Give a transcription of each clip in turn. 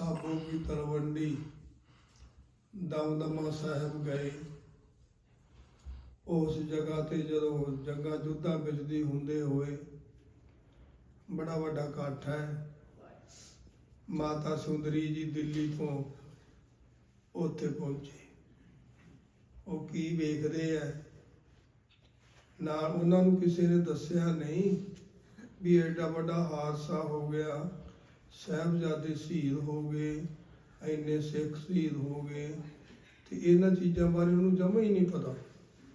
ਸਾਬੋ ਕੀ ਤਲਵੰਡੀ ਦਮਦਮਾ ਸਾਹਿਬ ਗਏ। ਉਸ ਜਗ੍ਹਾ ਤੇ ਜਦੋਂ ਜੰਗਾਂ ਜੁੱਧਾਂ ਵਿੱਚ ਹੁੰਦੇ ਹੋਏ ਬੜਾ ਵੱਡਾ ਇਕੱਠ ਹੈ। ਮਾਤਾ ਸੁੰਦਰੀ ਜੀ ਦਿੱਲੀ ਤੋਂ ਉੱਥੇ ਪਹੁੰਚੇ। ਉਹ ਕੀ ਵੇਖਦੇ ਆ ਨਾਲ ਉਹਨਾਂ ਨੂੰ ਕਿਸੇ ਨੇ ਦੱਸਿਆ ਨਹੀਂ ਵੀ ਐਡਾ ਵੱਡਾ ਹਾਦਸਾ ਹੋ ਗਿਆ। ਸਾਹਿਬਜ਼ਾਦੇ ਸ਼ਹੀਦ ਹੋ ਗਏ, ਇੰਨੇ ਸਿੱਖ ਸ਼ਹੀਦ ਹੋ ਗਏ ਤੇ ਇਹਨਾਂ ਚੀਜ਼ਾਂ ਬਾਰੇ ਉਹਨੂੰ ਜਮਾ ਹੀ ਨਹੀਂ ਪਤਾ।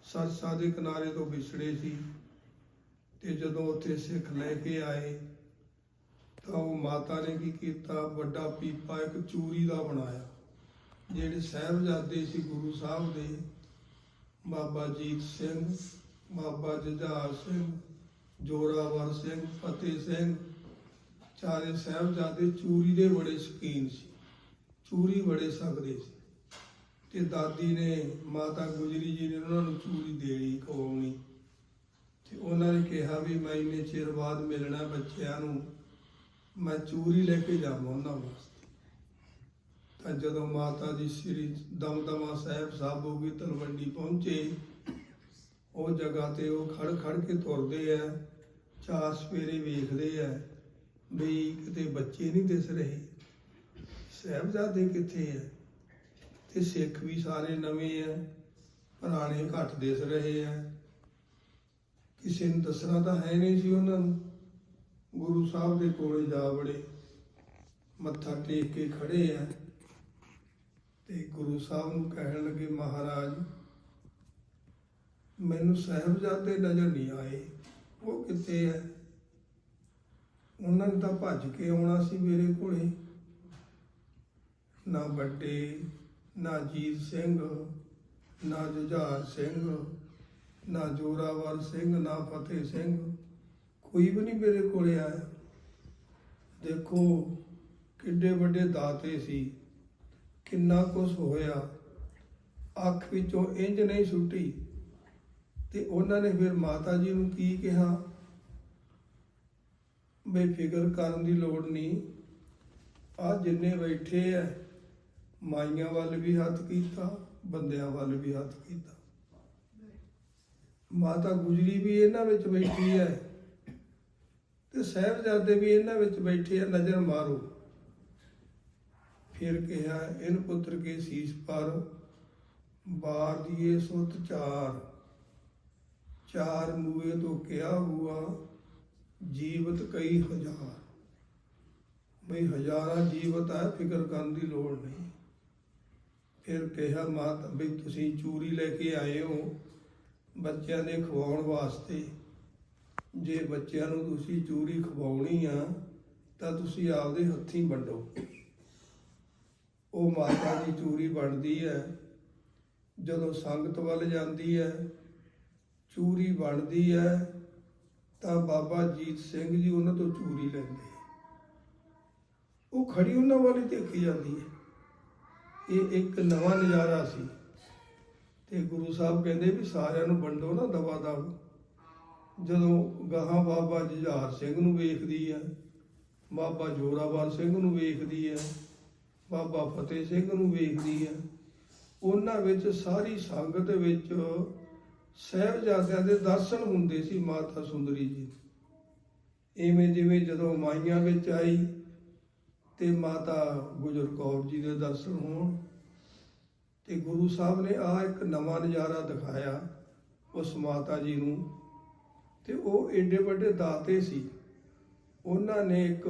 ਸਰਸਾ ਦੇ ਕਿਨਾਰੇ ਤੋਂ ਵਿਛੜੇ ਸੀ ਤੇ ਜਦੋਂ ਉੱਥੇ ਸਿੱਖ ਲੈ ਕੇ ਆਏ ਤਾਂ ਉਹ ਮਾਤਾ ਨੇ ਕੀ ਕੀਤਾ? ਵੱਡਾ ਪੀਪਾ ਇੱਕ ਚੂਰੀ ਦਾ ਬਣਾਇਆ, ਜਿਹੜੇ ਸਾਹਿਬਜ਼ਾਦੇ ਸੀ ਗੁਰੂ ਸਾਹਿਬ ਦੇ, ਬਾਬਾ ਜੀਤ ਸਿੰਘ, ਬਾਬਾ ਜੁਝਾਰ ਸਿੰਘ, ਜੋਰਾਵਰ ਸਿੰਘ, ਫਤਿਹ ਸਿੰਘ ਸਾਰੇ ਸਾਹਿਬਜ਼ਾਦੇ ਚੂਰੀ ਦੇ ਬੜੇ ਸ਼ੌਕੀਨ ਸੀ। ਚੂਰੀ ਬੜੇ ਸਕਦੇ ਸੀ। ਤੇ ਦਾਦੀ ਨੇ, ਮਾਤਾ ਗੁਜਰੀ ਜੀ ਨੇ ਉਹਨਾਂ ਨੂੰ ਚੂਰੀ ਦੇਣੀ ਖਵਾਉਣੀ। ਤੇ ਉਹਨਾਂ ਨੇ ਕਿਹਾ ਵੀ ਮੈਂ ਇੰਨੇ ਚਿਰ ਬਾਅਦ ਮਿਲਣਾ ਬੱਚਿਆਂ ਨੂੰ, ਮੈਂ ਚੂਰੀ ਲੈ ਕੇ ਜਾਵਾਂ ਉਹਨਾਂ ਵਾਸਤੇ। ਤਾਂ ਜਦੋਂ ਮਾਤਾ ਜੀ ਸ੍ਰੀ ਦਮਦਮਾ ਸਾਹਿਬ ਸਾਬੋਗੀ ਤਲਵੰਡੀ ਪਹੁੰਚੇ, ਉਹ ਜਗ੍ਹਾ ਤੇ ਉਹ ਖੜ ਖੜ ਕੇ ਤੁਰਦੇ ਆ, ਚਾਰ ਸਵੇਰੇ ਵੇਖਦੇ ਆ। ਵੀ ਕਿਤੇ ਬੱਚੇ ਨਹੀਂ ਦਿਸ ਰਹੇ। ਸਾਹਿਬਜ਼ਾਦੇ ਕਿੱਥੇ ਆ? ਤੇ ਸਿੱਖ ਵੀ ਸਾਰੇ ਨਵੇਂ ਆ, ਪੁਰਾਣੇ ਘੱਟ ਦਿਸ ਰਹੇ ਆ। ਕਿਸੇ ਨੂੰ ਦੱਸਣਾ ਤਾਂ ਹੈ ਨਹੀਂ ਸੀ ਉਹਨਾਂ ਨੂੰ। ਗੁਰੂ ਸਾਹਿਬ ਦੇ ਕੋਲੇ ਜਾ ਵੜੇ, ਮੱਥਾ ਟੇਕ ਕੇ ਖੜੇ ਆ। ਤੇ ਗੁਰੂ ਸਾਹਿਬ ਨੂੰ ਕਹਿਣ ਲੱਗੇ, ਮਹਾਰਾਜ, ਮੈਨੂੰ ਸਾਹਿਬਜ਼ਾਦੇ ਨਜ਼ਰ ਨਹੀਂ ਆਏ। ਉਹ ਕਿੱਥੇ ਹੈ ਉਹਨਾਂ ਨੇ ਤਾਂ ਭੱਜ ਕੇ ਆਉਣਾ ਸੀ ਮੇਰੇ ਕੋਲੇ। ਨਾ ਵੱਡੇ, ਨਾ ਜੀਤ ਸਿੰਘ, ਨਾ ਜੁਝਾਰ ਸਿੰਘ, ਨਾ ਜੋਰਾਵਰ ਸਿੰਘ, ਨਾ ਫਤਿਹ ਸਿੰਘ। ਕੋਈ ਵੀ ਨਹੀਂ ਮੇਰੇ ਕੋਲੇ ਆਇਆ। ਦੇਖੋ ਕਿੱਡੇ ਵੱਡੇ ਦਾਤੇ ਸੀ। ਕਿੰਨਾ ਕੁਝ ਹੋਇਆ। ਅੱਖ ਵਿੱਚੋਂ ਇੰਜ ਨਹੀਂ ਛੁੱਟੀ ਤੇ ਉਹਨਾਂ ਨੇ ਫਿਰ ਮਾਤਾ ਜੀ ਨੂੰ ਕੀ ਕਿਹਾ? ਬੇਫਿਕਰ ਕਰਨ ਦੀ ਲੋੜ ਨਹੀਂ। ਆ ਜਿੰਨੇ ਬੈਠੇ ਐ, ਮਾਈਆਂ ਵੱਲ ਵੀ ਹੱਥ ਕੀਤਾ, ਬੰਦਿਆਂ ਵੱਲ ਵੀ ਹੱਥ ਕੀਤਾ। ਮਾਤਾ ਗੁਜਰੀ ਵੀ ਇਹਨਾਂ ਵਿੱਚ ਬੈਠੀ ਹੈ ਤੇ ਸਾਹਿਬਜ਼ਾਦੇ ਵੀ ਇਹਨਾਂ ਵਿੱਚ ਬੈਠੇ ਆ ਨਜ਼ਰ ਮਾਰੋ। ਫਿਰ ਕਿਹਾ ਇਨ ਪੁੱਤਰ ਕੇ ਸੀਸ ਪਰ, ਬਾਰ ਦੀਏ ਸੁਤ ਚਾਰ। ਚਾਰ ਮੂਏ ਤੋਂ ਕਿਹਾ ਹੁਆ ਜੀਵਤ ਕਈ ਹਜ਼ਾਰ। ਬਈ ਹਜ਼ਾਰਾਂ ਜੀਵਤ ਹੈ, ਫਿਕਰ ਕਰਨ ਦੀ ਲੋੜ ਨਹੀਂ। ਫਿਰ ਕਿਹਾ, ਮਾਤ ਵੀ ਤੁਸੀਂ ਚੂਰੀ ਲੈ ਕੇ ਆਏ ਹੋ ਬੱਚਿਆਂ ਦੇ ਖਵਾਉਣ ਵਾਸਤੇ। ਜੇ ਬੱਚਿਆਂ ਨੂੰ ਤੁਸੀਂ ਚੂਰੀ ਖਵਾਉਣੀ ਆ, ਤਾਂ ਤੁਸੀਂ ਆਪਦੇ ਹੱਥੀਂ ਵੰਡੋ। ਉਹ ਮਾਤਾ ਦੀ ਚੂਰੀ ਵੰਡਦੀ ਹੈ। ਜਦੋਂ ਸੰਗਤ ਵੱਲ ਜਾਂਦੀ ਹੈ, ਚੂਰੀ ਵੰਡਦੀ ਹੈ ਤਾਂ ਬਾਬਾ ਜੀਤ ਸਿੰਘ ਜੀ ਉਹਨਾਂ ਤੋਂ ਚੂਰੀ ਲੈਂਦੇ ਉਹ ਖੜੀ ਉਹਨਾਂ ਵਾਲੀ ਦੇਖੀ ਜਾਂਦੀ ਹੈ। ਇਹ ਇੱਕ ਨਵਾਂ ਨਜ਼ਾਰਾ ਸੀ। ਤੇ ਗੁਰੂ ਸਾਹਿਬ ਕਹਿੰਦੇ ਵੀ ਸਾਰਿਆਂ ਨੂੰ ਵੰਡੋ ਨਾ ਦਵਾ ਦਵ। ਜਦੋਂ ਗਾਹਾਂ ਬਾਬਾ ਜੁਝਾਰ ਸਿੰਘ ਨੂੰ ਵੇਖਦੀ ਹੈ ਬਾਬਾ ਜੋਰਾਵਰ ਸਿੰਘ ਨੂੰ ਵੇਖਦੀ ਹੈ ਬਾਬਾ ਫਤਿਹ ਸਿੰਘ ਨੂੰ ਵੇਖਦੀ ਹੈ ਉਹਨਾਂ ਵਿੱਚ ਸਾਰੀ ਸੰਗਤ ਵਿੱਚ ਸਹਿਬਜ਼ਾਦਿਆਂ ਦੇ ਦਰਸ਼ਨ ਹੁੰਦੇ ਸੀ ਮਾਤਾ ਸੁੰਦਰੀ ਜੀ। ਦੇ। ਇਵੇਂ ਜਿਵੇਂ ਜਦੋਂ ਮਾਈਆਂ ਵਿੱਚ ਆਈ ਤੇ ਮਾਤਾ ਗੁਜਰ ਕੌਰ ਜੀ ਦੇ ਦਰਸ਼ਨ ਹੋਣ ਤੇ ਗੁਰੂ ਸਾਹਿਬ ਨੇ ਆ ਇੱਕ ਨਵਾਂ ਨਜ਼ਾਰਾ ਦਿਖਾਇਆ ਉਸ ਮਾਤਾ ਜੀ ਨੂੰ ਤੇ ਉਹ ਏਡੇ ਵੱਡੇ ਦਾਤੇ ਸੀ। ਉਹਨਾਂ ਨੇ ਇੱਕ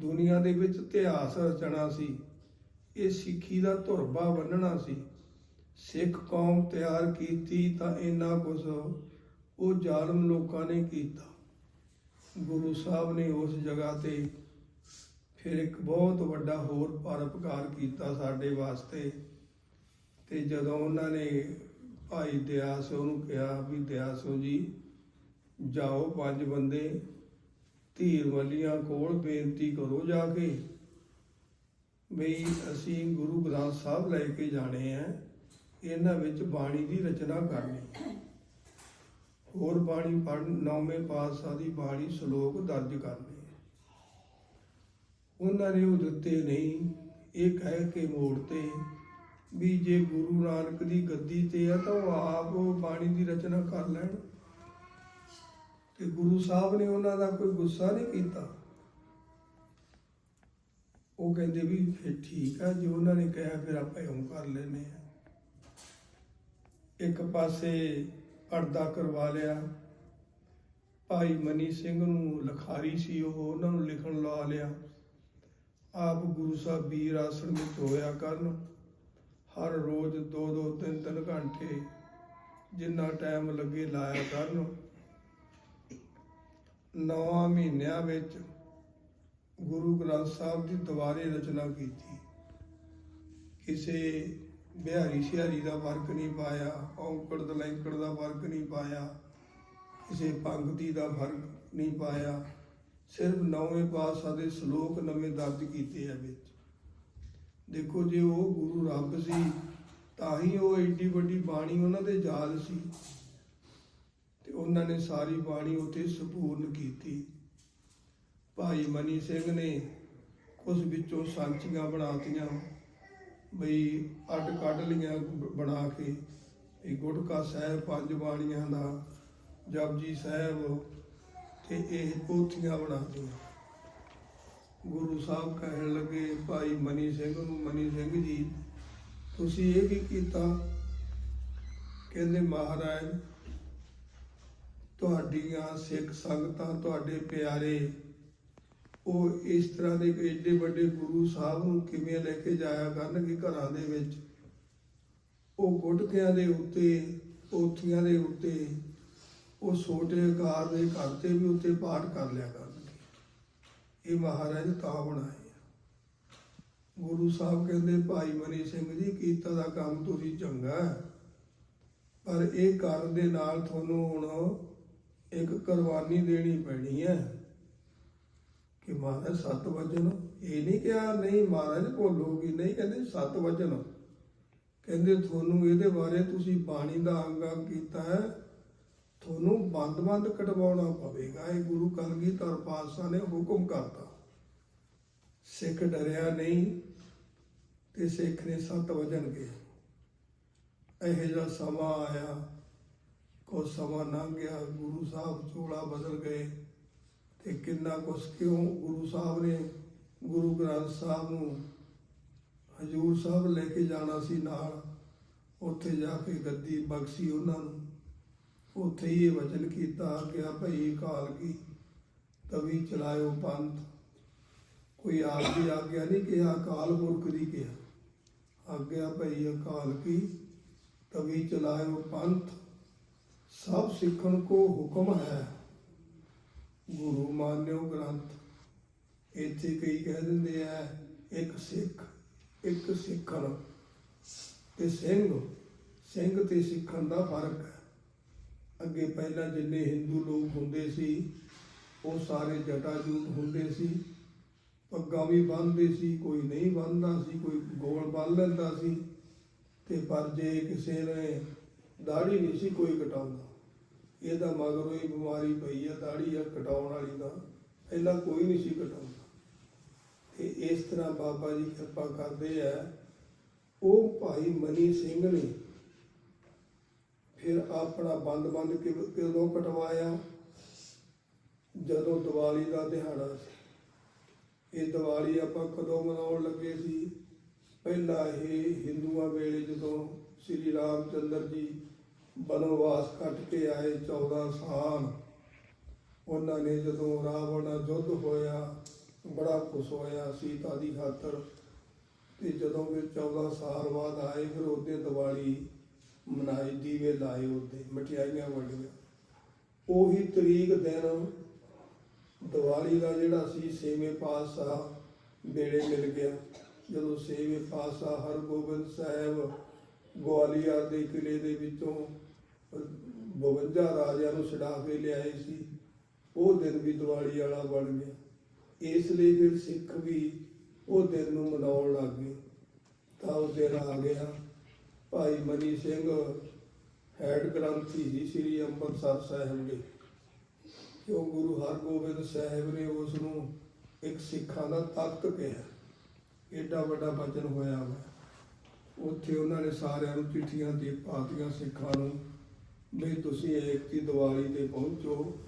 ਦੁਨੀਆ ਦੇ ਵਿੱਚ ਇਤਿਹਾਸ ਰਚਣਾ ਸੀ। ਇਹ ਸਿੱਖੀ ਦਾ ਧੁਰਬਾ ਬੰਨਣਾ ਸੀ। ਸਿੱਖ ਕੌਮ ਤਿਆਰ ਕੀਤੀ ਤਾਂ ਇੰਨਾ ਕੁਝ ਉਹ ਜ਼ਾਲਮ ਲੋਕਾਂ ਨੇ ਕੀਤਾ। ਗੁਰੂ ਸਾਹਿਬ ਨੇ ਉਸ ਜਗ੍ਹਾ ਤੇ ਫਿਰ ਇੱਕ ਬਹੁਤ ਵੱਡਾ ਹੋਰ ਪਰਪਕਾਰ ਕੀਤਾ ਸਾਡੇ ਵਾਸਤੇ ਤੇ ਜਦੋਂ ਉਹਨਾਂ ਨੇ ਭਾਈ ਦਿਆਸੋ ਨੂੰ ਕਿਹਾ ਵੀ ਦਿਆਸੋ ਜੀ, ਜਾਓ ਪੰਜ ਬੰਦੇ, ਧੀਰ ਵਾਲੀਆਂ ਕੋਲ ਬੇਨਤੀ ਕਰੋ ਜਾ ਕੇ ਵੀ ਅਸੀਂ ਗੁਰੂ ਗ੍ਰੰਥ ਸਾਹਿਬ ਲੈ ਕੇ ਜਾਣੇ ਆ। ਇਹਨਾਂ ਵਿੱਚ ਬਾਣੀ ਦੀ ਰਚਨਾ ਕਰਨੀ। ਹੋਰ ਬਾਣੀ ਪੜ੍ਹਨ ਨੌਵੇਂ ਪਾਤਸ਼ਾਹ ਦੀ ਬਾਣੀ ਸ਼ਲੋਕ ਦਰਜ ਕਰਨੇ। ਉਹਨਾਂ ਨੇ ਉਹ ਦਿੱਤੇ ਨਹੀਂ। ਇਹ ਕਹਿ ਕੇ ਮੋੜਤੇ ਵੀ ਜੇ ਗੁਰੂ ਨਾਨਕ ਦੀ ਗੱਦੀ ਤੇ ਆ ਤਾਂ ਉਹ ਆਪ ਬਾਣੀ ਦੀ ਰਚਨਾ ਕਰ ਲੈਣ। ਤੇ ਗੁਰੂ ਸਾਹਿਬ ਨੇ ਉਹਨਾਂ ਦਾ ਕੋਈ ਗੁੱਸਾ ਨਹੀਂ ਕੀਤਾ। ਉਹ ਕਹਿੰਦੇ ਵੀ ਫਿਰ ਠੀਕ ਆ, ਜੇ ਉਹਨਾਂ ਨੇ ਕਿਹਾ ਫਿਰ ਆਪਾਂ ਇਉਂ ਕਰ ਲੈਨੇ ਆ। ਇੱਕ ਪਾਸੇ ਪਰਦਾ ਕਰਵਾ ਲਿਆ। ਭਾਈ ਮਨੀ ਸਿੰਘ ਨੂੰ ਲਖਾਰੀ ਸੀ ਉਹ, ਉਹਨਾਂ ਨੂੰ ਲਿਖਣ ਲਾ ਲਿਆ। ਆਪ ਗੁਰੂ ਸਾਹਿਬ ਵੀਰ ਆਸਣ ਵਿੱਚ ਹੋਇਆ ਕਰਨ। ਹਰ ਰੋਜ਼ ਦੋ ਦੋ ਤਿੰਨ ਤਿੰਨ ਘੰਟੇ ਜਿੰਨਾ ਟਾਈਮ ਲੱਗੇ ਲਾਇਆ ਕਰਨ। ਨੌਂ ਮਹੀਨਿਆਂ ਵਿੱਚ ਗੁਰੂ ਗ੍ਰੰਥ ਸਾਹਿਬ ਦੀ ਦੁਬਾਰੇ ਰਚਨਾ ਕੀਤੀ। ਕਿਸੇ ਬਿਹਾਰੀ ਸ਼ਿਹਾਰੀ ਦਾ ਫ਼ਰਕ ਨਹੀਂ ਪਾਇਆ, ਔਂਕੜ ਦਲੈਂਕੜ ਦਾ ਫ਼ਰਕ ਨਹੀਂ ਪਾਇਆ, ਕਿਸੇ ਪੰਕਤੀ ਦਾ ਫ਼ਰਕ ਨਹੀਂ ਪਾਇਆ, ਸਿਰਫ ਨੌਵੇਂ ਪਾਤਸ਼ਾਹ ਦੇ ਸ਼ਲੋਕ ਨਵੇਂ ਦਰਜ ਕੀਤੇ ਆ ਵਿੱਚ। ਦੇਖੋ ਜੇ ਉਹ ਗੁਰੂ ਰੱਬ ਸੀ, ਤਾਂ ਹੀ ਉਹ ਏਡੀ ਵੱਡੀ ਬਾਣੀ ਉਹਨਾਂ ਦੇ ਯਾਦ ਸੀ। ਤੇ ਉਹਨਾਂ ਨੇ ਸਾਰੀ ਬਾਣੀ ਉੱਥੇ ਸੰਪੂਰਨ ਕੀਤੀ। ਭਾਈ ਮਨੀ ਸਿੰਘ ਨੇ ਉਸ ਵਿੱਚੋਂ ਸਾਂਚੀਆਂ ਬਣਾਤੀਆਂ। ਬਈ ਅੱਡ ਕੱਢ ਲਈਆਂ ਬਣਾ ਕੇ। ਇਹ ਗੁਟਕਾ ਸਾਹਿਬ, ਪੰਜ ਬਾਣੀਆਂ ਦਾ, ਜਪਜੀ ਸਾਹਿਬ ਤੇ ਇਹ ਪੋਥੀਆਂ ਬਣਾਤੀਆਂ ਗੁਰੂ ਸਾਹਿਬ ਕਹਿਣ ਲੱਗੇ, ਭਾਈ ਮਨੀ ਸਿੰਘ ਨੂੰ ਮਨੀ ਸਿੰਘ ਜੀ, ਤੁਸੀਂ ਇਹ ਵੀ ਕੀਤਾ? ਕਹਿੰਦੇ, ਮਹਾਰਾਜ, ਤੁਹਾਡੀਆਂ ਸਿੱਖ ਸੰਗਤਾਂ ਤੁਹਾਡੇ ਪਿਆਰੇ ਉਹ ਇਸ ਤਰ੍ਹਾਂ ਦੇ ਏਡੇ ਵੱਡੇ ਗੁਰੂ ਸਾਹਿਬ ਨੂੰ ਕਿਵੇਂ ਲੈ ਕੇ ਜਾਇਆ ਕਰਨਗੇ ਘਰਾਂ ਦੇ ਵਿੱਚ? ਉਹ ਗੁਟਕਿਆਂ ਦੇ ਉੱਤੇ, ਪੋਥੀਆਂ ਦੇ ਉੱਤੇ, ਉਹ ਛੋਟੇ ਆਕਾਰ ਦੇ ਘਰ ਤੇ ਵੀ ਉੱਤੇ ਪਾਠ ਕਰ ਲਿਆ ਕਰਨਗੇ। ਇਹ ਮਹਾਰਾਜ ਤਾਂ ਬਣਾਏ ਆ। ਗੁਰੂ ਸਾਹਿਬ ਕਹਿੰਦੇ, ਭਾਈ ਮਨੀ ਸਿੰਘ ਜੀ, ਕੀਤਾ ਦਾ ਕੰਮ ਤੁਸੀਂ ਚੰਗਾ ਪਰ ਇਹ ਕਰਨ ਦੇ ਨਾਲ ਤੁਹਾਨੂੰ ਹੁਣ ਇੱਕ ਕੁਰਬਾਨੀ ਦੇਣੀ ਪੈਣੀ ਹੈ। ਕਿ ਮਹਾਰਾਜ ਸੱਤ ਵਚਨ, ਇਹ ਨਹੀਂ ਕਿਹਾ, ਨਹੀਂ ਮਹਾਰਾਜ ਭੁੱਲੋਗੀ, ਨਹੀਂ ਕਹਿੰਦੇ ਸੱਤ ਵਚਨ। ਕਹਿੰਦੇ ਤੁਹਾਨੂੰ ਇਹਦੇ ਬਾਰੇ ਤੁਸੀਂ ਬਾਣੀ ਦਾ ਅੰਗ ਕੀਤਾ ਹੈ। ਤੁਹਾਨੂੰ ਬੰਦ-ਬੰਦ ਕਟਵਾਉਣਾ ਪਵੇਗਾ। ਇਹ ਗੁਰੂ ਕਲਗੀਧਰ ਪਾਤਸ਼ਾਹ ਨੇ ਹੁਕਮ ਕਰਤਾ। ਸਿੱਖ ਡਰਿਆ ਨਹੀਂ ਤੇ ਸਿੱਖ ਨੇ ਸੱਤ ਵਜਨ ਗਏ ਇਹੋ ਜਿਹਾ ਸਮਾਂ ਆਇਆ। ਕੋ ਸਮਾਂ ਲੰਘ ਗਿਆ। ਗੁਰੂ ਸਾਹਿਬ ਚੋਲਾ ਬਦਲ ਗਏ। ਤੇ ਕਿੰਨਾ ਕੁਛ, ਕਿਉਂ ਗੁਰੂ ਸਾਹਿਬ ਨੇ ਗੁਰੂ ਗ੍ਰੰਥ ਸਾਹਿਬ ਨੂੰ ਹਜੂਰ ਸਾਹਿਬ ਲੈ ਕੇ ਜਾਣਾ ਸੀ ਨਾਲ, ਉੱਥੇ ਜਾ ਕੇ ਗੱਦੀ ਬਖਸ਼ੀ ਉਹਨਾਂ ਨੂੰ। ਉੱਥੇ ਹੀ ਇਹ ਵਚਨ ਕੀਤਾ ਗਿਆ ਭਈ ਕਾਲ ਕੀ, ਤਵੀ ਚਲਾਇਓ ਪੰਥ। ਕੋਈ ਆਪ ਦੀ ਆਗਿਆ ਨਹੀਂ ਕਿਹਾ ਅਕਾਲ ਪੁਰਖ ਦੀ ਕਿਹਾ। ਆਗਿਆ ਭਈ ਅਕਾਲ ਕੀ, ਤਵੀ ਚਲਾਇਓ ਪੰਥ। ਸਭ ਸਿੱਖਣ ਕੋ ਹੁਕਮ ਹੈ। ਗੁਰੂ ਮਾਨਿਓ ਗ੍ਰੰਥ। ਇੱਥੇ ਕਈ ਕਹਿ ਦਿੰਦੇ ਆ, ਇੱਕ ਸਿੱਖ, ਇੱਕ ਸਿੱਖਣ। ਤੇ ਸਿੰਘ ਸਿੰਘ ਤੇ ਸਿੱਖਣ ਦਾ ਫ਼ਰਕ ਹੈ। ਅੱਗੇ ਪਹਿਲਾਂ ਜਿੰਨੇ ਹਿੰਦੂ ਲੋਕ ਹੁੰਦੇ ਸੀ, ਉਹ ਸਾਰੇ ਜਟਾਜੂਟ ਹੁੰਦੇ ਸੀ। ਪੱਗਾਂ ਵੀ ਬੰਨ੍ਹਦੇ ਸੀ, ਕੋਈ ਨਹੀਂ ਬੰਨ੍ਹਦਾ ਸੀ, ਕੋਈ ਗੋਲ ਬੰਨ ਲੈਂਦਾ ਸੀ। ਤੇ ਪਰ ਜੇ ਕਿਸੇ ਨੇ ਦਾੜੀ ਨਹੀਂ ਸੀ, ਕੋਈ ਕਟਾਉਂਦਾ ਇਹਦਾ ਮਗਰੋਂ ਹੀ ਬਿਮਾਰੀ ਪਈ ਆ ਦਾੜੀ ਆ, ਕਟਾਉਣ ਵਾਲੀ ਦਾ ਪਹਿਲਾਂ ਕੋਈ ਨਹੀਂ ਸੀ ਕਟਾਉਂਦਾ। ਤੇ ਇਸ ਤਰ੍ਹਾਂ ਬਾਬਾ ਜੀ ਕਿਰਪਾ ਕਰਦੇ ਆ। ਉਹ ਭਾਈ ਮਨੀ ਸਿੰਘ ਨੇ ਫਿਰ ਆਪਣਾ ਬੰਦ-ਬੰਦ ਕਿਦੋਂ ਕਟਵਾਇਆ? ਜਦੋਂ ਦੀਵਾਲੀ ਦਾ ਦਿਹਾੜਾ ਸੀ। ਇਹ ਦੀਵਾਲੀ ਆਪਾਂ ਕਦੋਂ ਮਨਾਉਣ ਲੱਗੇ ਸੀ? ਪਹਿਲਾਂ ਇਹ ਹਿੰਦੂਆਂ ਵੇਲੇ ਜਦੋਂ ਸ੍ਰੀ ਰਾਮ ਚੰਦਰ ਜੀ ਬਨਵਾਸ ਕੱਟ ਕੇ ਆਏ 14 ਸਾਲ ਉਹਨਾਂ ਨੇ ਜਦੋਂ ਰਾਵਣ ਨਾਲ ਯੁੱਧ ਹੋਇਆ, ਬੜਾ ਖੁਸ਼ ਹੋਇਆ ਸੀਤਾ ਦੀ ਖਾਤਰ। ਤੇ ਜਦੋਂ ਵੀ 14 ਸਾਲ ਬਾਅਦ ਆਏ, ਫਿਰ ਉਹਦੇ ਦੀਵਾਲੀ ਮਨਾਈ, ਦੀਵੇ ਲਾਏ ਉਹਦੇ, ਮਠਿਆਈਆਂ ਵੰਡੀਆਂ। ਉਹੀ ਤਰੀਕ ਦਿਨ ਦੀਵਾਲੀ ਦਾ ਜਿਹੜਾ ਸੀ, ਛੇਵੇਂ ਪਾਤਸ਼ਾਹ ਵੇਲੇ ਮਿਲ ਗਿਆ। ਜਦੋਂ ਛੇਵੇਂ ਪਾਤਸ਼ਾਹ ਹਰਗੋਬਿੰਦ ਸਾਹਿਬ ਗਵਾਲੀਅਰ ਦੇ ਕਿਲੇ ਦੇ ਵਿੱਚੋਂ 52 ਰਾਜਿਆਂ ਨੂੰ ਛਡਾ ਕੇ ਲਿਆਏ ਸੀ। ਉਹ ਦਿਨ ਵੀ ਦੀਵਾਲੀ ਵਾਲਾ ਬਣ ਗਿਆ। ਇਸ ਲਈ ਫਿਰ ਸਿੱਖ ਵੀ ਉਹ ਦਿਨ ਨੂੰ ਮਨਾਉਣ ਲੱਗ ਗਏ। ਤਾਂ ਉਹ ਦਿਨ ਆ ਗਿਆ। ਭਾਈ ਮਨੀ ਸਿੰਘ, ਹੈਡ ਗ੍ਰੰਥੀ ਜੀ ਸ੍ਰੀ ਅੰਮ੍ਰਿਤਸਰ ਸਾਹਿਬ ਦੇ। ਜੋ ਗੁਰੂ ਹਰਗੋਬਿੰਦ ਸਾਹਿਬ ਨੇ ਉਸ ਨੂੰ ਇੱਕ ਸਿੱਖਾਂ ਦਾ ਤਖਤ ਕਿਹਾ। ਏਡਾ ਵੱਡਾ ਬਚਨ ਹੋਇਆ ਵਾ। ਉੱਥੇ ਉਹਨਾਂ ਨੇ ਸਾਰਿਆਂ ਨੂੰ ਚਿੱਠੀਆਂ ਦੇ ਪਾਤੀਆਂ ਸਿੱਖਾਂ ਨੂੰ ਵੀ ਤੁਸੀਂ ਏਕਤੀ ਦੀਵਾਲੀ ਤੇ ਪਹੁੰਚੋ।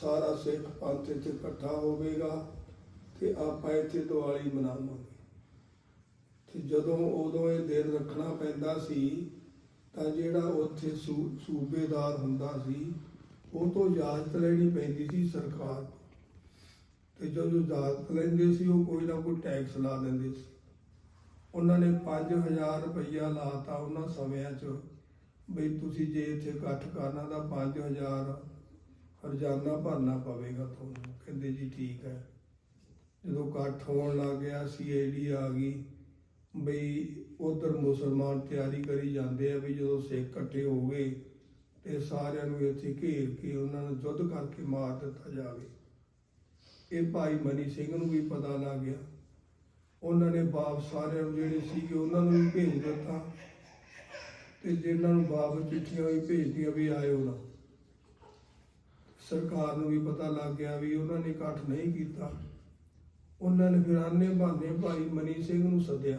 ਸਾਰਾ ਸਿੱਖ ਪੰਥ ਇੱਥੇ ਇਕੱਠਾ ਹੋਵੇਗਾ ਤੇ ਆਪਾਂ ਇੱਥੇ ਦੀਵਾਲੀ ਮਨਾਵਾਂਗੇ। ਤੇ ਜਦੋਂ ਉਦੋਂ ਇਹ ਦਿਨ ਰੱਖਣਾ ਪੈਂਦਾ ਸੀ, ਤਾਂ ਜਿਹੜਾ ਉੱਥੇ ਸੂ- ਸੂਬੇਦਾਰ ਹੁੰਦਾ ਸੀ, ਉਹ ਤੋਂ ਇਜਾਜ਼ਤ ਲੈਣੀ ਪੈਂਦੀ ਸੀ ਸਰਕਾਰ ਤੋਂ। ਤੇ ਜਦੋਂ ਇਜਾਜ਼ਤ ਲੈਂਦੇ ਸੀ, ਉਹ ਕੋਈ ਨਾ ਕੋਈ ਟੈਕਸ ਲਾ ਦਿੰਦੇ ਸੀ। ਉਹਨਾਂ ਨੇ 5000 ਰੁਪਈਆ ਲਾਤਾ ਉਹਨਾਂ ਸਮਿਆਂ 'ਚ। ਬਈ ਤੁਸੀਂ ਜੇ ਇੱਥੇ ਇਕੱਠ ਕਰਨਾ ਤਾਂ 5000 ਰੋਜ਼ਾਨਾ ਭਰਨਾ ਪਵੇਗਾ ਤੁਹਾਨੂੰ। ਕਹਿੰਦੇ ਜੀ ਠੀਕ ਹੈ। ਜਦੋਂ ਇਕੱਠ ਹੋਣ ਲੱਗ ਗਿਆ ਸੀਆਈਡੀ ਆ ਗਈ, ਬਈ ਉਧਰ ਮੁਸਲਮਾਨ ਤਿਆਰੀ ਕਰੀ ਜਾਂਦੇ ਆ ਵੀ ਜਦੋਂ ਸਿੱਖ ਇਕੱਠੇ ਹੋ ਗਏ ਤੇ ਸਾਰਿਆਂ ਨੂੰ ਇੱਥੇ ਘੇਰ ਕੇ ਉਹਨਾਂ ਨੂੰ ਯੁੱਧ ਕਰਕੇ ਮਾਰ ਦਿੱਤਾ ਜਾਵੇ। ਇਹ ਭਾਈ ਮਨੀ ਸਿੰਘ ਨੂੰ ਵੀ ਪਤਾ ਲੱਗ ਗਿਆ। ਉਹਨਾਂ ਨੇ ਬਾਪ ਸਾਰਿਆਂ ਨੂੰ ਜਿਹੜੇ ਸੀਗੇ ਉਹਨਾਂ ਨੂੰ ਵੀ ਭੇਜ ਦਿੱਤਾ। ਤੇ ਜਿਹਨਾਂ ਨੂੰ ਵਾਪਸ ਚਿੱਠੀਆਂ ਵੀ ਭੇਜਦੀਆਂ ਵੀ ਆਇਓ ਨਾ। ਸਰਕਾਰ ਨੂੰ ਵੀ ਪਤਾ ਲੱਗ ਗਿਆ ਵੀ ਉਹਨਾਂ ਨੇ ਇਕੱਠ ਨਹੀਂ ਕੀਤਾ। ਉਹਨਾਂ ਨੇ ਫਿਰ ਆਨੇ ਬਹਾਨੇ ਭਾਈ ਮਨੀ ਸਿੰਘ ਨੂੰ ਸੱਦਿਆ।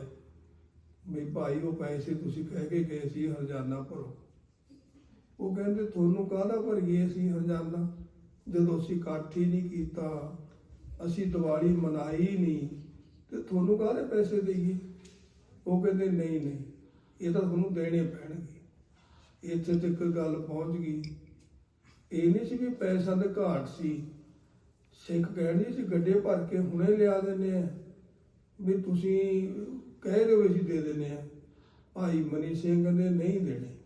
ਵੀ ਭਾਈ, ਉਹ ਪੈਸੇ ਤੁਸੀਂ ਕਹਿ ਕੇ ਗਏ ਸੀ ਹਰਜਾਨਾ ਭਰੋ। ਉਹ ਕਹਿੰਦੇ, ਤੁਹਾਨੂੰ ਕਾਹਦਾ ਭਰੀਏ ਅਸੀਂ ਹਰਜਾਨਾ? ਜਦੋਂ ਅਸੀਂ ਇਕੱਠ ਹੀ ਨਹੀਂ ਕੀਤਾ, ਅਸੀਂ ਦੀਵਾਲੀ ਮਨਾਈ ਨਹੀਂ, ਤੇ ਤੁਹਾਨੂੰ ਕਾਹਦੇ ਪੈਸੇ ਦੇਈਏ? ਉਹ ਕਹਿੰਦੇ, ਨਹੀਂ ਨਹੀਂ ਇਹ ਤਾਂ ਤੁਹਾਨੂੰ ਦੇਣੇ ਪੈਣਗੇ। ਇੱਥੇ ਤੱਕ ਗੱਲ ਪਹੁੰਚ ਗਈ। ਇਹ ਨਹੀਂ ਸੀ ਵੀ ਪੈਸਾ ਦਾ ਘਾਟ ਸੀ। ਸਿੱਖ ਕਹਿੰਦੇ ਸੀ, ਗੱਡੇ ਭਰ ਕੇ ਹੁਣੇ ਲਿਆ ਦਿੰਦੇ ਆ। ਵੀ ਤੁਸੀਂ ਕਹਿ ਰਹੇ ਹੋ ਅਸੀਂ ਦੇ ਦਿੰਦੇ ਆ। ਭਾਈ ਮਨੀ ਸਿੰਘ ਨੇ ਨਹੀਂ ਦੇਣੇ।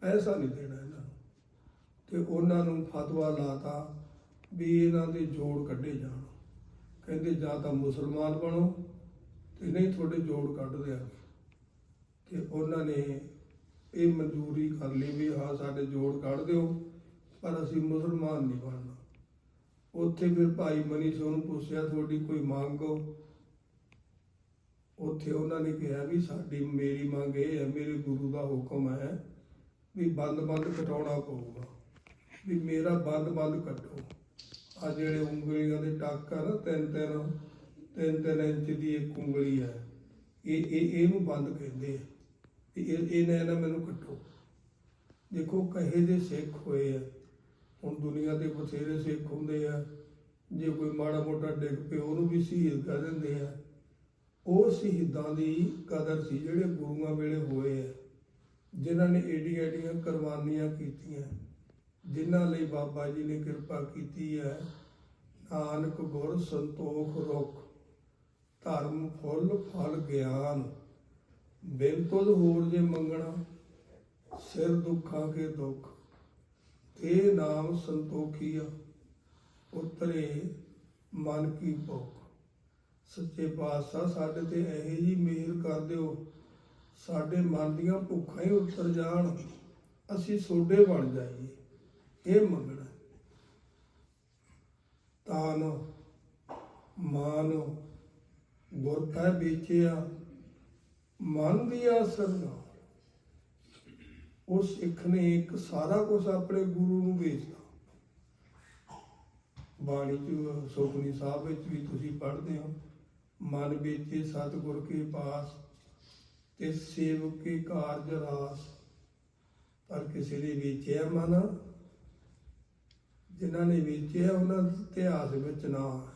ਪੈਸਾ ਨਹੀਂ ਦੇਣਾ ਇਹਨਾਂ ਨੂੰ। ਤੇ ਉਹਨਾਂ ਨੂੰ ਫਤਵਾ ਲਾਤਾ ਵੀ ਇਹਨਾਂ ਦੇ ਜੋੜ ਕੱਢੇ ਜਾਣ। ਕਹਿੰਦੇ, ਜਾਂ ਤਾਂ ਮੁਸਲਮਾਨ ਬਣੋ ਤੇ ਨਹੀਂ ਤੁਹਾਡੇ ਜੋੜ ਕੱਢ ਦਿਆਂਗੇ ਤੇ ਉਹਨਾਂ ਨੇ ਇਹ ਮਨਜ਼ੂਰੀ ਕਰ ਲਈ ਵੀ ਹਾਂ, ਸਾਡੇ ਜੋੜ ਕੱਢ ਦਿਓ, ਪਰ ਅਸੀਂ ਮੁਸਲਮਾਨ ਨਹੀਂ ਬਣਨਾ। ਉੱਥੇ ਫਿਰ ਭਾਈ ਮਨੀ ਸਿੰਘ ਨੂੰ ਪੁੱਛਿਆ, ਤੁਹਾਡੀ ਕੋਈ ਮੰਗ ਹੋ? ਉੱਥੇ ਉਹਨਾਂ ਨੇ ਕਿਹਾ ਵੀ ਸਾਡੀ ਮੇਰੀ ਮੰਗ ਇਹ ਹੈ, ਮੇਰੇ ਗੁਰੂ ਦਾ ਹੁਕਮ ਹੈ ਵੀ ਬੰਦ ਬੰਦ ਕਟਾਉਣਾ ਪਊਗਾ, ਵੀ ਮੇਰਾ ਬੰਦ ਬੰਦ ਕੱਟੋ ਆ ਜਿਹੜੇ ਉਂਗਲੀਆਂ ਦੇ ਟੱਕ ਆ ਨਾ ਤਿੰਨ ਤਿੰਨ ਤਿੰਨ ਤਿੰਨ ਇੰਚ ਦੀ ਇੱਕ ਉਂਗਲੀ ਹੈ, ਇਹ ਇਹ, ਇਹਨੂੰ ਬੰਦ ਕਹਿੰਦੇ ਆ। ਵੀ ਇਹ ਇਹ ਨਾ ਨਾ ਮੈਨੂੰ ਕੱਟੋ। ਦੇਖੋ ਕਹੇ ਦੇ ਸਿੱਖ ਹੋਏ ਆ, ਹੁਣ ਦੁਨੀਆ ਦੇ ਬਥੇਰੇ ਸਿੱਖ ਹੁੰਦੇ ਆ। ਜੇ ਕੋਈ ਮਾੜਾ ਮੋਟਾ ਡਿੱਗ ਪਏ ਉਹਨੂੰ ਵੀ ਸ਼ਹੀਦ ਕਰ ਦਿੰਦੇ ਆ। ਉਹ ਸ਼ਹੀਦਾਂ ਦੀ ਕਦਰ ਸੀ ਜਿਹੜੇ ਗੁਰੂਆਂ ਵੇਲੇ ਹੋਏ ਆ, ਜਿਨ੍ਹਾਂ ਨੇ ਏਡੀਆਂ ਏਡੀਆਂ ਕੁਰਬਾਨੀਆਂ ਕੀਤੀਆਂ, ਜਿਨ੍ਹਾਂ ਲਈ ਬਾਬਾ ਜੀ ਨੇ ਕਿਰਪਾ ਕੀਤੀ ਹੈ ਨਾਨਕ ਗੁਰ ਸੰਤੋਖ ਰੁਖ, ਧਰਮ ਫੁੱਲ ਫਲ ਗਿਆਨ। ਬਿਨ ਹੋਰ ਜੇ ਮੰਗਣਾ, ਸਿਰ ਦੁੱਖਾਂ ਕੇ ਦੁੱਖ, ਤੇ ਨਾਮ ਸੰਤੋਖੀਆ ਉਤਰੇ ਮਨ ਕੀ ਭੁੱਖ। ਸੱਚੇ ਪਾਤਸ਼ਾਹ, ਸਾਡੇ ਤੇ ਇਹ ਜੀ ਮਿਹਰ ਕਰ ਦਿਓ, ਸਾਡੇ ਮਨ ਦੀਆਂ ਭੁੱਖਾਂ ਹੀ ਉਤਰ ਜਾਣ, ਅਸੀਂ ਸੋਡੇ ਬਣ ਜਾਈਏ, ਇਹ ਮੰਗਣਾ। ਤਾਨ ਮਾਨ, ਗੁਰ ਕਾ ਵੇਚਿਆ ਮਨ ਦੀਆਂ ਸਰਨਾ ਉਸ ਸਿੱਖ ਨੇ ਇੱਕ ਸਾਰਾ ਕੁਝ ਆਪਣੇ ਗੁਰੂ ਨੂੰ ਵੇਚਦਾ ਬਾਣੀ ਚ ਸੁਖਨੀ ਸਾਹਿਬ ਵਿੱਚ ਵੀ ਤੁਸੀਂ ਪੜ੍ਹਦੇ ਹੋ, ਮਨ ਵੇਚੇ ਸਤਿਗੁਰ ਕੇ ਪਾਸ, ਤੇ ਸੇਵਕ ਕੇ ਕਾਰਜ ਰਾਸ। ਪਰ ਕਿਸੇ ਨੇ ਵੇਚਿਆ ਮਨ, ਜਿਨ੍ਹਾਂ ਨੇ ਵੇਚਿਆ ਉਹਨਾਂ ਦੇ ਇਤਿਹਾਸ ਵਿੱਚ ਨਾ।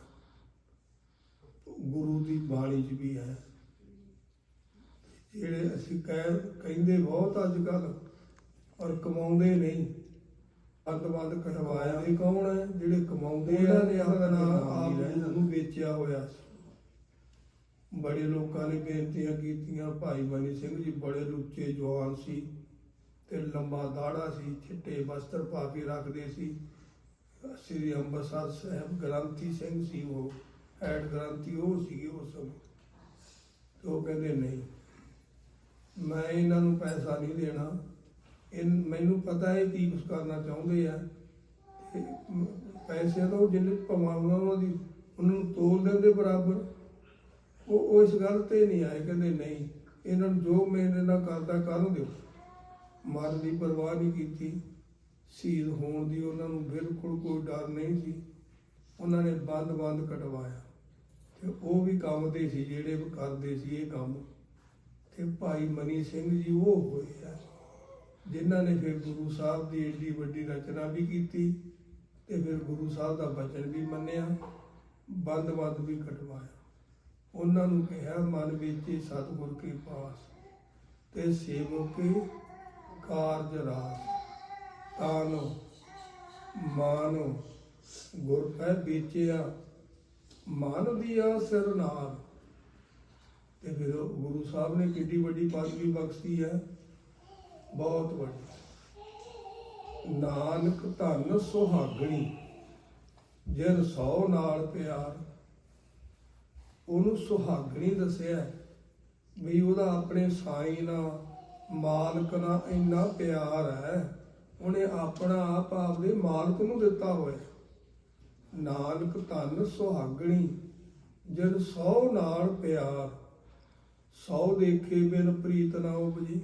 ਗੁਰੂ ਦੀ ਬਾਣੀ 'ਚ ਵੀ ਹੈ। ਜਿਹੜੇ ਅਸੀਂ ਕਹਿ ਕਹਿੰਦੇ ਬਹੁਤ ਅੱਜ ਕੱਲ ਔਰ ਕਮਾਉਂਦੇ ਨਹੀਂ। ਅੰਤਵਾਦ ਕਟਵਾਇਆ ਇਹ ਕੌਣ ਹੈ? ਜਿਹੜੇ ਕਮਾਉਂਦੇ ਆ ਨੇ ਆਪਣਾ ਆਪ ਨੂੰ ਵੇਚਿਆ ਹੋਇਆ। ਬੜੇ ਲੋਕਾਂ ਨੇ ਬੇਨਤੀਆਂ ਕੀਤੀਆਂ ਭਾਈ ਮਨੀ ਸਿੰਘ ਜੀ ਬੜੇ ਲੁੱਚੇ ਜਵਾਨ ਸੀ ਤੇ ਲੰਬਾ ਦਾੜਾ ਸੀ ਚਿੱਟੇ ਵਸਤਰ ਪਾ ਕੇ ਰੱਖਦੇ ਸੀ। ਸ੍ਰੀ ਅੰਮ੍ਰਿਤਸਰ ਸਾਹਿਬ ਗ੍ਰੰਥੀ ਸਿੰਘ ਸੀ ਉਹ ਹੈਡ ਗ੍ਰੰਥੀ ਉਹ ਸੀ ਉਸ ਸਮੇਂ ਉਹ ਕਹਿੰਦੇ ਨਹੀਂ। ਮੈਂ ਇਹਨਾਂ ਨੂੰ ਪੈਸਾ ਨਹੀਂ ਦੇਣਾ। ਇਹ ਮੈਨੂੰ ਪਤਾ ਹੈ ਕੀ ਕੁਝ ਕਰਨਾ ਚਾਹੁੰਦੇ ਆ। ਤੇ ਮ- ਪੈਸੇ ਉਹ ਜਿੰਨੇ ਭਾਵਾਂ ਉਹਨਾਂ ਦੀ ਉਹਨਾਂ ਨੂੰ ਤੋਲ ਦਿੰਦੇ ਬਰਾਬਰ। ਉਹ ਉਹ ਇਸ ਗੱਲ ਤੇ ਨਹੀਂ ਆਏ, ਕਹਿੰਦੇ ਨਹੀਂ, ਇਹਨਾਂ ਨੂੰ ਜੋ ਮੇਰੇ ਨਾਲ ਕਰਦਾ ਕਰਨ ਦਿਓ। ਮਰਨ ਦੀ ਪਰਵਾਹ ਨਹੀਂ ਕੀਤੀ। ਸ਼ਹੀਦ ਹੋਣ ਦੀ ਉਹਨਾਂ ਨੂੰ ਬਿਲਕੁਲ ਕੋਈ ਡਰ ਨਹੀਂ ਸੀ। ਉਹਨਾਂ ਨੇ ਬੰਦ-ਬੰਦ ਕਟਵਾਇਆ। ਤੇ ਉਹ ਵੀ ਕੰਮ ਦੇ ਸੀ, ਜਿਹੜੇ ਵੀ ਕਰਦੇ ਸੀ ਇਹ ਕੰਮ। ਤੇ ਭਾਈ ਮਨੀ ਸਿੰਘ ਜੀ ਉਹ ਹੋਏ ਆ, ਜਿਨ੍ਹਾਂ ਨੇ ਫਿਰ ਗੁਰੂ ਸਾਹਿਬ ਦੀ ਏਡੀ ਵੱਡੀ ਰਚਨਾ ਵੀ ਕੀਤੀ ਤੇ ਫਿਰ ਗੁਰੂ ਸਾਹਿਬ ਦਾ ਬਚਨ ਵੀ ਮੰਨਿਆ, ਬੰਦ-ਬੰਦ ਵੀ ਕਟਵਾਇਆ। ਉਹਨਾਂ ਨੂੰ ਕਿਹਾ, ਮਨ ਵਿੱਚ ਸਤਿਗੁਰ ਕੇ ਪਾਸ ਤੇ ਸੇਵਕੇ ਕਾਰਜ ਰਾਸ। ਤਾਨੋ, ਮਾਨੋ, ਗੁਰ ਕੈ ਬੀਚਿਆ ਮਨ ਦੀਆ ਸਿਰ ਨਾਲ ਤੇ ਫਿਰ ਗੁਰੂ ਸਾਹਿਬ ਨੇ ਕਿੱਡੀ ਵੱਡੀ ਪਦਵੀ ਬਖਸ਼ੀ ਹੈ। ਬਹੁਤ ਵੱਡੀ। ਨਾਨਕ ਧਨ ਸੁਹਾਗਣੀ, ਜਿਨ ਸੌ ਨਾਲ ਪਿਆਰ, ਉਹਨੂੰ ਸੁਹਾਗਣੀ ਦੱਸਿਆ ਵੀ ਉਹਦਾ ਆਪਣੇ ਸਾਈਂ ਨਾਲ ਮਾਲਕ ਨਾਲ ਇੰਨਾ ਪਿਆਰ ਹੈ, ਉਹਨੇ ਆਪਣਾ ਆਪ ਆਪਦੇ ਮਾਲਕ ਨੂੰ ਦਿੱਤਾ ਹੋਇਆ ਨਾਨਕ ਧਨ ਸੁਹਾਗਣੀ ਜਦ ਸੌ ਨਾਲ ਪਿਆਰ ਸੌ ਦੇਖੇ ਬਿਨ ਪ੍ਰੀਤ ਨਾ ਉਪਜੀ।